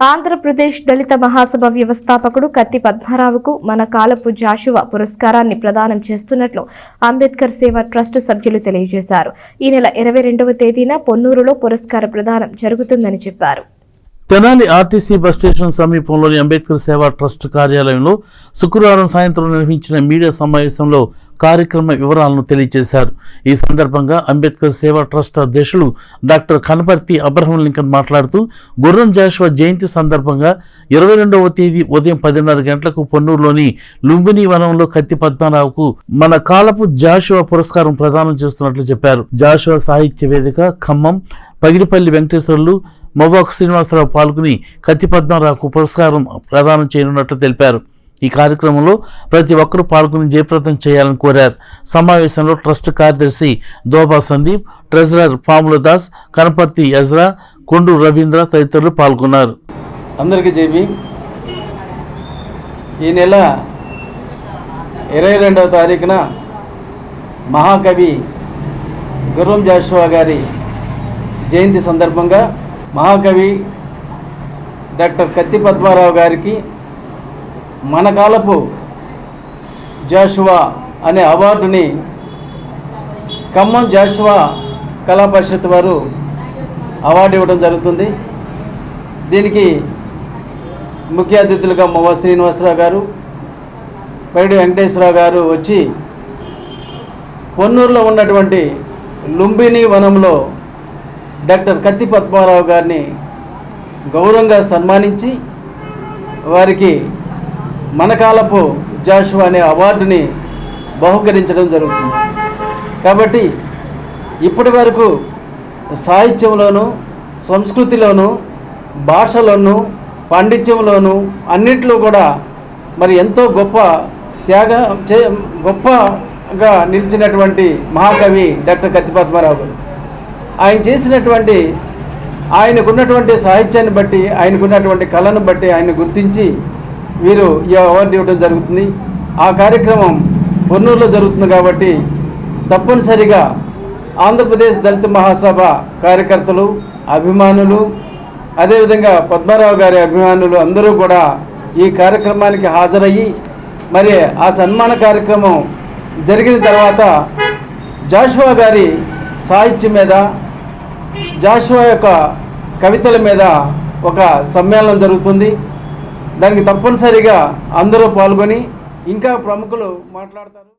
ఆంధ్రప్రదేశ్ దళిత మహాసభ వ్యవస్థాపకుడు కత్తి పద్మారావుకు మన కాలపు జాషువా పురస్కారాన్ని ప్రదానం చేస్తున్నట్లు అంబేద్కర్ సేవా ట్రస్ట్ సభ్యులు తెలియజేశారు. ఈ నెల ఇరవై రెండవ తేదీన పొన్నూరులో పురస్కార ప్రదానం జరుగుతుందని చెప్పారు. తెనాలి ఆర్టీసీ బస్ స్టేషన్ సమీపంలోని అంబేద్కర్ సేవా ట్రస్ట్ కార్యాలయంలో శుక్రవారం సాయంత్రం నిర్వహించిన మీడియా సమావేశంలో కార్యక్రమ వివరాలను తెలియజేశారు. ఈ సందర్భంగా అంబేద్కర్ సేవా ట్రస్ట్ అధ్యక్షులు డాక్టర్ కనపర్తి అబ్రహం లింకన్ మాట్లాడుతూ గుర్రం జాషువా జయంతి సందర్భంగా ఇరవై రెండవ తేదీ ఉదయం పదిన్నర గంటలకు పొన్నూరులోని లుంబిని వనంలో కత్తి పద్మనాభకు మన కాలపు జాషువా పురస్కారం ప్రదానం చేస్తున్నట్లు చెప్పారు. జాషువా సాహిత్య వేదిక ఖమ్మం పగిడిపల్లి వెంకటేశ్వర్లు మొబాకు శ్రీనివాసరావు పాల్గొని కత్తి పద్మారావుకు పురస్కారం ప్రదానం చేయనున్నట్లు తెలిపారు. ఈ కార్యక్రమంలో ప్రతి ఒక్కరూ పాల్గొని జయప్రదం చేయాలని కోరారు. సమావేశంలో ట్రస్ట్ కార్యదర్శి దోబా సందీప్ ట్రెజరర్ పాముల దాస్ కనపర్తి యజ్రా కొండు రవీంద్ర తదితరులు పాల్గొన్నారు. అందరికీ జేబీ ఈ నెల ఇరవై రెండవ తారీఖున మహాకవి గుర్రం జాషువా గారి జయంతి సందర్భంగా మహాకవి డాక్టర్ కత్తి పద్మారావు గారికి మన కాలపు జాషువా అనే అవార్డుని ఖమ్మం జాషువా కళా పరిషత్ వారు అవార్డు ఇవ్వడం జరుగుతుంది. దీనికి ముఖ్య అతిథులుగా మొవ శ్రీనివాసరావు గారు పైడి వెంకటేశ్వరరావు గారు వచ్చి పొన్నూరులో ఉన్నటువంటి లుంబిని వనంలో డాక్టర్ కత్తి పద్మారావు గారిని గౌరవంగా సన్మానించి వారికి మనకాలపు జాషువా అనే అవార్డుని బహుకరించడం జరుగుతుంది. కాబట్టి ఇప్పటి వరకు సాహిత్యంలోను సంస్కృతిలోను భాషలోను పాండిత్యంలోను అన్నిట్లో కూడా మరి ఎంతో గొప్ప త్యాగ చే గొప్పగా నిలిచినటువంటి మహాకవి డాక్టర్ కత్తిపద్మారావు గారు. ఆయన చేసినటువంటి ఆయనకున్నటువంటి సాహిత్యాన్ని బట్టి ఆయనకున్నటువంటి కళను బట్టి ఆయన గుర్తించి వీరు ఈ అవార్డు ఇవ్వడం జరుగుతుంది. ఆ కార్యక్రమం పొన్నూరులో జరుగుతుంది కాబట్టి తప్పనిసరిగా ఆంధ్రప్రదేశ్ దళిత మహాసభ కార్యకర్తలు అభిమానులు అదేవిధంగా పద్మారావు గారి అభిమానులు అందరూ కూడా ఈ కార్యక్రమానికి హాజరయ్యి మరి ఆ సన్మాన కార్యక్రమం జరిగిన తర్వాత జాషువా గారి సాహిత్యం మీద జాషువా యొక్క కవితల మీద ఒక సమ్మేళనం జరుగుతుంది. దానికి తప్పనిసరిగా అందరూ పాల్గొని ఇంకా ప్రముఖులు మాట్లాడతారు.